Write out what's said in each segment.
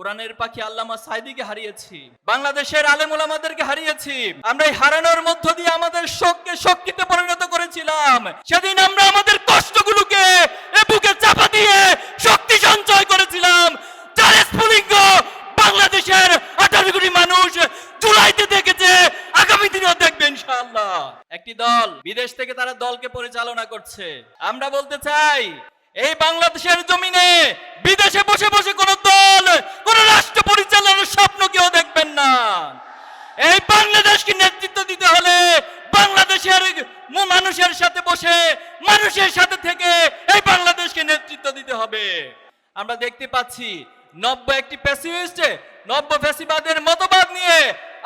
কোরআনের পাখি আল্লামা সাইদিকে হারিয়েছি, বাংলাদেশের আলেমুল আমাদেরকে হারিয়েছি। আমরা এই হারানোর মধ্য দিয়ে আমাদের শোককে শক্তিতে পরিণত করেছিলাম। সেদিন আমরা আমাদের কষ্টগুলোকে এ বুকে চাপা দিয়ে শক্তি সঞ্চয় করেছিলাম। যার স্ফুলিঙ্গ বাংলাদেশের আঠারো কোটি মানুষ জুলাইতে দেখেছে, আগামী দিনেও দেখবে ইনশাআল্লাহ। একটি দল বিদেশ থেকে তারা দলকে পরিচালনা করছে। আমরা বলতে চাই, এই বাংলাদেশের জমিনে বিদেশে বসে বসে কোন আমরা দেখতে পাচ্ছি, নব্য একটি প্যাসিভিস্ট নব্য ফ্যাসিবাদের মতবাদ নিয়ে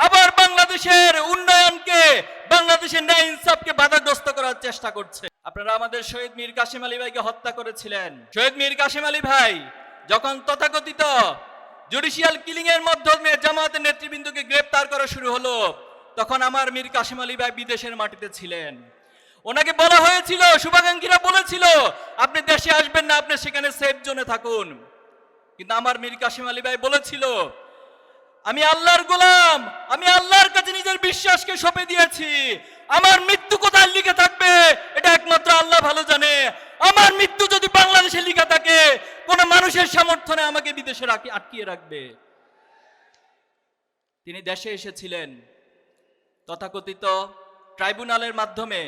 আবার বাংলাদেশের উন্নয়নকে, বাংলাদেশের ন্যায় ইনসাফকে বাধাগ্রস্ত করার চেষ্টা করছে। আপনারা আমাদের শহীদ মীর কাশিম আলী ভাইকে হত্যা করেছিলেন। শহীদ মীর কাশিম আলী ভাই যখন তথাকথিত জুডিশিয়াল কিলিং এর মাধ্যমে জামাতের নেতৃবৃন্দকে গ্রেপ্তার করা শুরু হলো, তখন আমার মীর কাশিম আলী ভাই বিদেশের মাটিতে ছিলেন। ওনাকে বলা হয়েছিল, শুভাকাঙ্ক্ষীরা বলেছিল, আপনি দেশে আসবেন না, আপনি সেখানে সেফ জোনে থাকুন। কিন্তু আমার মীর কাশিম আলী ভাই বলেছিল, আমি আল্লাহর গোলাম, আমি আল্লাহর কাছে নিজের বিশ্বাসকে সঁপে দিয়েছি। আমার মৃত্যু কোথায় লিখে থাকবে, এটা একমাত্র আল্লাহ ভালো জানে। আমার মৃত্যু যদি বাংলাদেশে লিখে থাকে কোন মানুষের সমর্থনে আমাকে বিদেশে আটকিয়ে রাখবে। তিনি দেশে এসেছিলেন। তথাকথিত ট্রাইব্যুনালের মাধ্যমে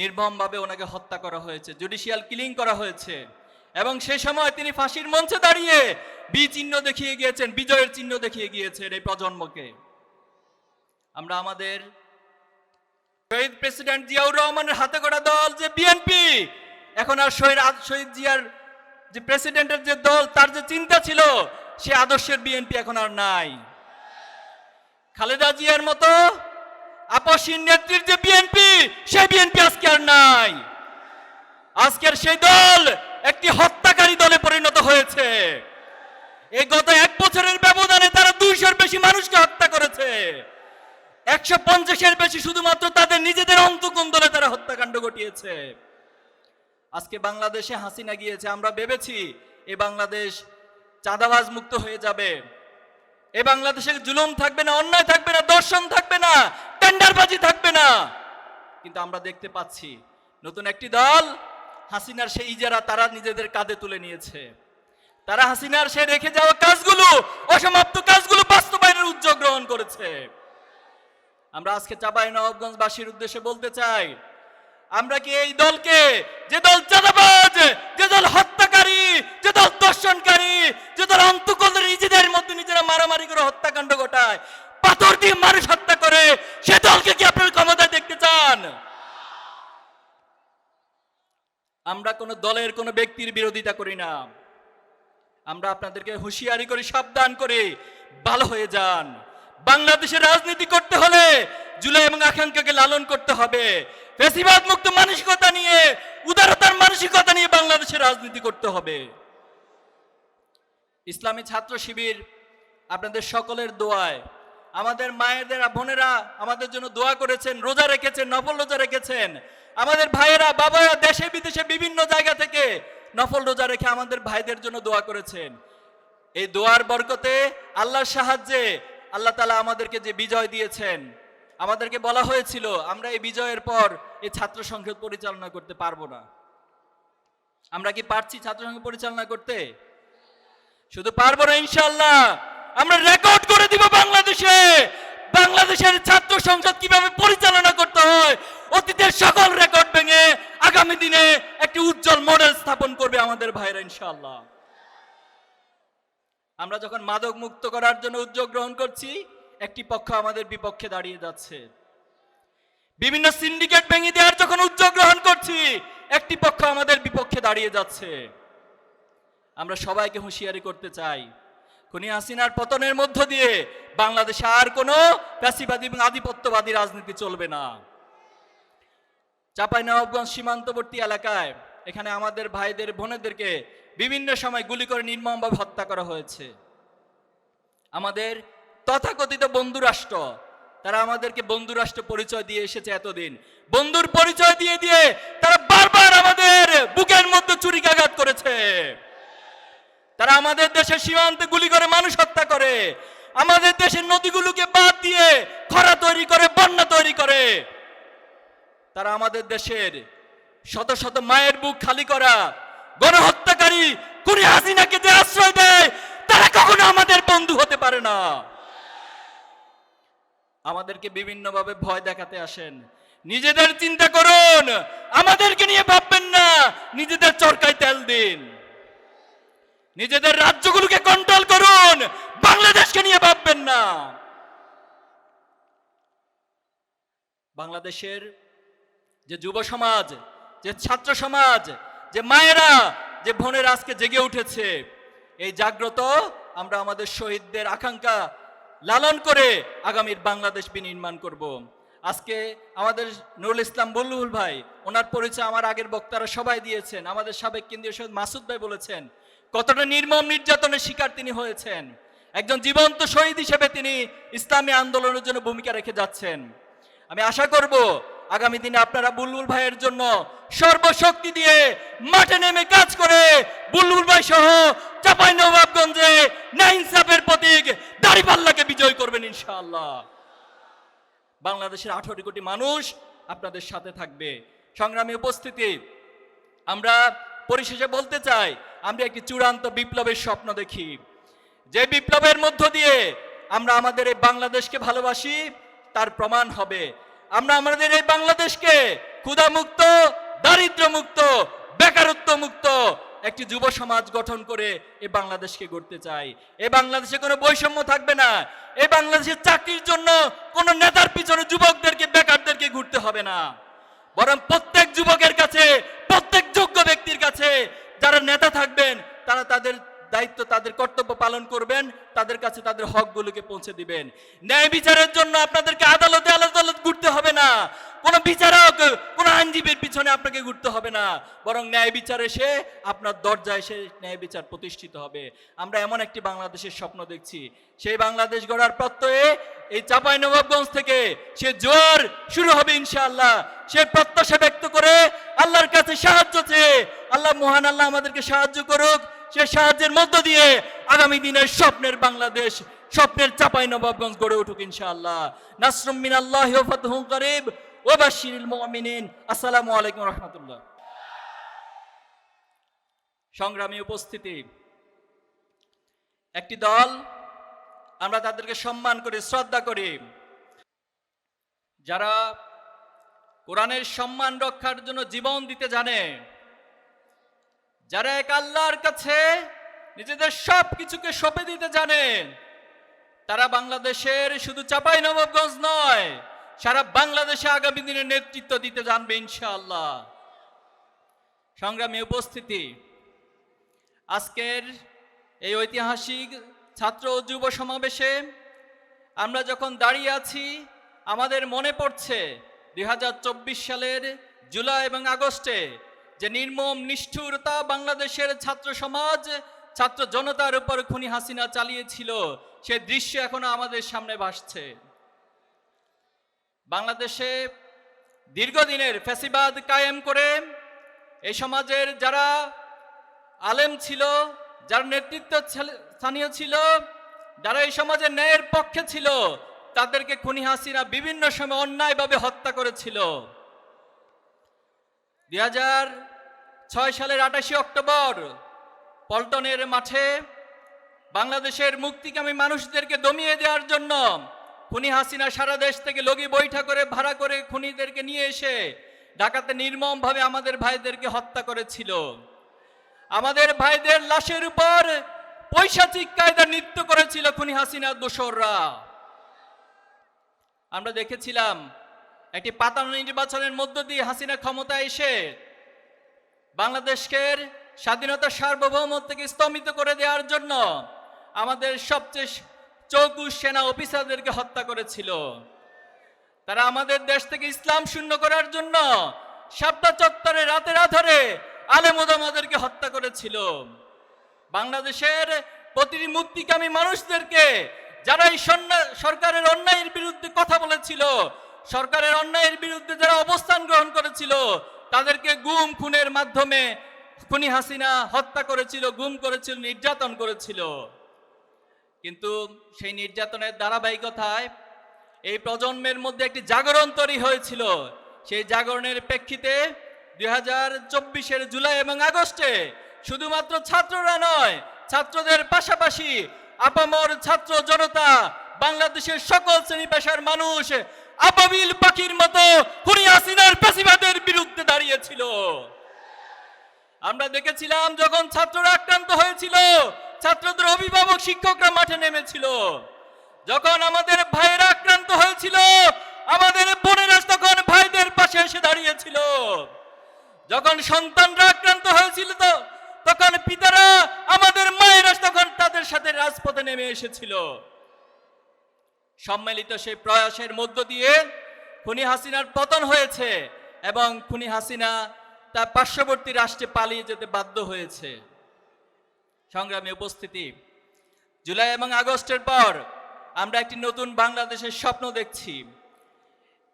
নির্মমভাবে ওনাকে হত্যা করা হয়েছে, জুডিশিয়াল কিলিং করা হয়েছে এবং সে সময় তিনি ফাঁসির মঞ্চে দাঁড়িয়ে বি চিহ্ন দেখিয়ে গিয়েছেন, বিজয়ের চিহ্ন দেখিয়ে গিয়েছেন এই প্রজন্মকে। আমরা আমাদের শহীদ প্রেসিডেন্ট জিয়াউর রহমানের হাতে গড়া দল যে বিএনপি, এখন আর শহীদ শহীদ জিয়ার যে প্রেসিডেন্টের যে দল, তার যে চিন্তা ছিল, সে আদর্শের বিএনপি এখন আর নাই। খালেদা জিয়ার মতো আপসীন নেত্রীর যে বিএনপি সেই বিএনপি আজকে আর নাই। আজকের সেই দল একটি হত্যাকারী দলে পরিণত হয়েছে। এই গত এক বছরের ব্যবধানে তারা দুইশোর বেশি মানুষকে হত্যা করেছে। একশো পঞ্চাশের বেশি শুধুমাত্র তাদের নিজেদের অন্তকোণ দলে তারা হত্যাকাণ্ড ঘটিয়েছে। আজকে বাংলাদেশে হাসিনা গিয়েছে, আমরা ভেবেছি এ বাংলাদেশ চাঁদাবাজ মুক্ত হয়ে যাবে। এ বাংলাদেশে জুলুম থাকবে না, অন্যায় থাকবে না, দর্শন থাকবে না, টেন্ডারবাজি থাকবে না। কিন্তু আমরা দেখতে পাচ্ছি নতুন একটি দল হাসিনার সেই ইজারা তারা নিজেদের কাঁধে তুলে নিয়েছে। তারা হাসিনার সে রেখে যাওয়া কাজগুলো, অসমাপ্ত কাজগুলো বাস্তবায়নের উদ্যোগ গ্রহণ করেছে। আমরা আজকে চাপাই নবাবগঞ্জবাসীর উদ্দেশ্যে বলতে চাই আমরা কি এই দলকে যে দল চাঁদাবাজ, যে দল হত্যাকারী, যে দল দর্শনকারী যে দল অন্তকলদের নিজেদের মধ্যে নিজেরা মারামারি করে হত্যাকাণ্ড ঘটায়, পাথর দিয়ে মানুষ হত্যা করে, সে দলকে কি আপনার ক্ষমতায় দেখতে চান? আমরা কোন দলের কোন ব্যক্তির বিরোধিতা করি না। আমরা আপনাদেরকে হুঁশিয়ারি করি, সাবধান করে, ভালো হয়ে যান। বাংলাদেশের রাজনীতি করতে হলে জুলাই এবং আকাঙ্ক্ষাকে লালন করতে হবে। ফেসিবাদ মুক্ত মানসিকতা নিয়ে, উদারতার মানসিকতা নিয়ে বাংলাদেশের রাজনীতি করতে হবে। ইসলামী ছাত্র শিবির আপনাদের সকলের দোয়ায়, আমাদের মায়েদের বোনেরা আমাদের জন্য দোয়া করেছেন, রোজা রেখেছেন, নফল রোজা রেখেছেন। আমাদের ভাইয়েরা, বাবারা দেশে, বিদেশে, বিভিন্ন জায়গা থেকে নফল রোজা রেখে আমাদের ভাইদের জন্য দোয়া করেছেন। এই দোয়ার বরকতে আল্লাহর সাহায্যে আল্লাহ তালা আমাদেরকে যে বিজয় দিয়েছেন আমাদেরকে বলা হয়েছিল, আমরা এই বিজয়ের পর এই ছাত্র সংসদ পরিচালনা করতে পারব না। আমরা কি পারছি ছাত্র সংসদ পরিচালনা করতে? শুধু পারব না ইনশাল্লাহ আমরা রেকর্ড করে দিব বাংলাদেশে। বাংলাদেশের ছাত্র সংসদ কীভাবে পরিচালনা করতে হয়, অতীতের সকল রেকর্ড ভেঙে আগামী দিনে একটি উজ্জ্বল মডেল স্থাপন করবে আমাদের ভাইরা ইনশাল্লাহ আমরা যখন মাদক মুক্ত করার জন্য উদ্যোগ গ্রহণ করছি একটি পক্ষ আমাদের বিপক্ষে দাঁড়িয়ে যাচ্ছে। বিভিন্ন সিন্ডিকেট ভেঙে দেওয়ার যখন উদ্যোগ গ্রহণ করছি, একটি পক্ষ আমাদের বিপক্ষে দাঁড়িয়ে যাচ্ছে। আমরা সবাইকে হুঁশিয়ারি করতে চাই, খুনি হাসিনার পতনের মধ্য দিয়ে বাংলাদেশে আর কোনো প্যাসিবাদী এবং আধিপত্যবাদী রাজনীতি চলবে না। চাঁপাইনবাবগঞ্জ সীমান্তবর্তী এলাকায় এখানে আমাদের ভাইদের, বোনেদেরকে বিভিন্ন সময় গুলি করে নির্মমভাবে হত্যা করা হয়েছে। আমাদের তথাকথিত বন্ধুরাষ্ট্র তারা আমাদেরকে বন্ধুরাষ্ট্র পরিচয় দিয়ে এসেছে এতদিন। বন্ধুর পরিচয় দিয়ে দিয়ে তারা বারবার আমাদের বুকের মধ্যে চুরিকাঘাত করেছে। তারা আমাদের দেশের সীমান্তে গুলি করে মানুষ হত্যা করে। আমাদের দেশের নদীগুলোকে বাদ দিয়ে খরা তৈরি করে, বন্যা তৈরি করে। তারা আমাদের দেশের শত শত মায়ের বুক খালি করা, গণহত্যাকারী কুড়ি হাসিনাকে যে আশ্রয় দেয়, তারা কখনো আমাদের বন্ধু হতে পারে না। আমাদেরকে বিভিন্নভাবে ভয় দেখাতে আসেন। নিজেদের চিন্তা করুন, আমাদেরকে নিয়ে ভাববেন না, নিজেদের চরকায় তেল দিন। নিজেদের রাজ্যগুলোকে কন্ট্রোল করুন, বাংলাদেশকে নিয়ে ভাববেন না। বাংলাদেশের যে যুব সমাজ, যে ছাত্র সমাজ, যে মায়েরা, যে বোনেরা আজকে জেগে উঠেছে, এই জাগ্রত আমরা আমাদের শহীদদের আকাঙ্ক্ষা লালন করে আগামীর বাংলাদেশ বিনির্মাণ করব। আজকে আমাদের নুরুল ইসলাম বল্লুল ভাই, ওনার পরিচয় আমার আগের বক্তারা সবাই দিয়েছেন। আমাদের সাবেক কেন্দ্রীয় সৈয়দ মাসুদ ভাই বলেছেন, কতটা নির্মম নির্যাতনের শিকার তিনি হয়েছেন। একজন জীবন্ত শহীদ হিসেবে তিনি ইসলামী আন্দোলনের জন্য ভূমিকা রেখে যাচ্ছেন। আমি আশা করব আগামী দিনে আপনারা বুলবুল ভাইয়ের জন্য সর্বশক্তি দিয়ে মাঠে নেমে কাজ করে বুলবুল ভাই সহ চাপাই নবাবগঞ্জে নাইনসাফের প্রতীক দাড়িপাল্লাকে বিজয় করবেন ইনশাআল্লাহ। বাংলাদেশের আঠারো কোটি মানুষ আপনাদের সাথে থাকবে। সংগ্রামী উপস্থিতি, আমরা পরিশেষে বলতে চাই, আমরা একটি চূড়ান্ত বিপ্লবের স্বপ্ন দেখি। যে বিপ্লবের মধ্য দিয়ে আমরা আমাদের এই বাংলাদেশকে ভালোবাসি, তার প্রমাণ হবে। আমরা আমাদের এই বাংলাদেশকে ক্ষুধামুক্ত দারিদ্র মুক্ত বেকারত্ব মুক্ত একটি যুব সমাজ গঠন করে এই বাংলাদেশকে গড়তে চাই। এই বাংলাদেশে কোনো বৈষম্য থাকবে না। এই বাংলাদেশের চাকরির জন্য কোনো নেতার পিছনে যুবকদেরকে, বেকারদেরকে ঘুরতে হবে না। বরং প্রত্যেক যুবকের কাছে, প্রত্যেক যোগ্য ব্যক্তির কাছে যারা নেতা থাকবেন, তারা তাদের দায়িত্ব তাদের, কর্তব্য পালন করবেন, তাদের কাছে তাদের হকগুলোকে পৌঁছে দিবেন। ন্যায় বিচারের জন্য আপনাদেরকে আদালতে আদালত ঘুরতে হবে না। কোনো বিচারক, কোনো আইনজীবীর পিছনে আপনাকে ঘুরতে হবে না। বরং ন্যায় বিচার এসে আপনার দরজায় এসে ন্যায় বিচার প্রতিষ্ঠিত হবে। আমরা এমন একটি বাংলাদেশের স্বপ্ন দেখছি। সেই বাংলাদেশ গড়ার প্রত্যয়ে এই চাপাই নবাবগঞ্জ থেকে সে জোর শুরু হবে ইনশাআল্লাহ। সে প্রত্যাশা ব্যক্ত করে আল্লাহর কাছে সাহায্য চেয়ে, আল্লাহ মহান আল্লাহ আমাদেরকে সাহায্য করুক। সে সাহায্যের মধ্য দিয়ে আগামী দিনের স্বপ্নের বাংলাদেশ, স্বপ্নের চাপাই নবাবগঞ্জ গড়ে উঠুক ইনশাআল্লাহ। নাসরুম মিনাল্লাহি ওয়া ফাতহুন করিব ওয়া বাশশিরিল মুমিনিন। আসসালামু আলাইকুম রাহমাতুল্লাহ। সংগ্রামী উপস্থিতি, একটি দল আমরা তাদেরকে সম্মান করি, শ্রদ্ধা করি। যারা কোরআনের সম্মান রক্ষার জন্য জীবন দিতে জানে যারা এক আল্লাহর কাছে নিজেদের সব কিছুকে সঁপে দিতে জানে তারা বাংলাদেশের শুধু চাপাই নবাবগঞ্জ নয়, সারা বাংলাদেশে আগামী দিনে নেতৃত্ব দিতে জানবে ইনশাআল্লাহ। সংগ্রামী উপস্থিতি, আজকের এই ঐতিহাসিক ছাত্র ও যুব সমাবেশে আমরা যখন দাঁড়িয়ে আছি, আমাদের মনে পড়ছে দুই হাজার চব্বিশ সালের জুলাই এবং আগস্টে যে নির্মম, নিষ্ঠুরতা বাংলাদেশের ছাত্র সমাজ, ছাত্র জনতার উপর খুনি হাসিনা চালিয়েছিল, সে দৃশ্য এখনও আমাদের সামনে ভাসছে। বাংলাদেশে দীর্ঘদিনের ফ্যাসিবাদ কায়েম করে এই সমাজের যারা আলেম ছিল, যার নেতৃত্ব স্থানীয় ছিল, যারা এই সমাজের ন্যায়ের পক্ষে ছিল, তাদেরকে খুনি হাসিনা বিভিন্ন সময় অন্যায়ভাবে হত্যা করেছিল। দুই হাজার ছয় সালের আটাশি অক্টোবর, পল্টনের মাঠে বাংলাদেশের মুক্তিকামী মানুষদেরকে দমিয়ে দেওয়ার জন্য খুনি হাসিনা সারা দেশ থেকে লগি বৈঠা করে, ভাড়া করে খুনিদেরকে নিয়ে এসে ঢাকাতে নির্মমভাবে আমাদের ভাইদেরকে হত্যা করেছিল। আমাদের ভাইদের লাশের উপর পৈশাচিক কায়দা নৃত্য করেছিল খুনি হাসিনা দোসররা। আমরা দেখেছিলাম একটি পাতানো নির্বাচনের মধ্য দিয়ে হাসিনা ক্ষমতায় এসে বাংলাদেশকে স্বাধীনতা সার্বভৌমত্বকে স্তমিত করে দেওয়ার জন্য আমাদের সবচেয়ে চৌকুশ সেনা অফিসারদেরকে হত্যা করেছিল। তারা আমাদের দেশ থেকে ইসলাম শূন্য করার জন্য সাবদা চত্বরে রাতের আধারে আলেমোদামাদেরকে হত্যা করেছিল। বাংলাদেশের প্রতিটি মুক্তিকামী মানুষদেরকে যারা এই সরকারের অন্যায়ের বিরুদ্ধে কথা বলেছিল সরকারের অন্যায়ের বিরুদ্ধে যারা অবস্থান গ্রহণ করেছিল, তাদেরকে গুম খুনের মাধ্যমে খুনি হাসিনা হত্যা করেছিল, গুম করেছিল, নির্যাতন করেছিল। কিন্তু সেই নির্যাতনের ধারাবাহিকতায় এই প্রজন্মের মধ্যে একটি জাগরণ তৈরি হয়েছিল। সেই জাগরণের প্রেক্ষিতে দুই হাজার চব্বিশের জুলাই এবং আগস্টে শুধুমাত্র ছাত্ররা নয়, ছাত্রদের পাশাপাশি আপামর ছাত্র জনতা, বাংলাদেশের সকল শ্রেণি পেশার মানুষ আপাবিল পাখির মতো খুনি হাসিনার পেশিবাদের বিরুদ্ধে দাঁড়িয়েছিল। আমরা দেখেছিলাম যখন ছাত্ররা আক্রান্ত হয়েছিল, ছাত্রদের অভিভাবক শিক্ষকরা মাঠে নেমেছিল। যখন আমাদের ভাইয়েরা আক্রান্ত হয়েছিল, আমাদের বোনেরা তখন ভাইদের পাশে এসে দাঁড়িয়েছিল। যখন সন্তানরা আক্রান্ত হয়েছিল, তো তখন পিতারা আমাদের মায়েরা তখন তাদের সাথে রাজপথে নেমে এসেছিল। সম্মিলিত সেই প্রয়াসের মধ্য দিয়ে খুনি হাসিনার পতন হয়েছে এবং খুনি হাসিনা তার পার্শ্ববর্তী রাষ্ট্রে পালিয়ে যেতে বাধ্য হয়েছে। সংগ্রামী উপস্থিতি। জুলাই এবং আগস্টের পর আমরা একটি নতুন বাংলাদেশের স্বপ্ন দেখছি।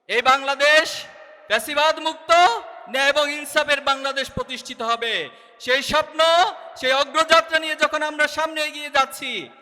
এই বাংলাদেশ প্যাসিবাদ মুক্ত, ন্যায় এবং ইনসাফের বাংলাদেশ প্রতিষ্ঠিত হবে। সেই স্বপ্ন, সেই অগ্রযাত্রা নিয়ে যখন আমরা সামনে এগিয়ে যাচ্ছি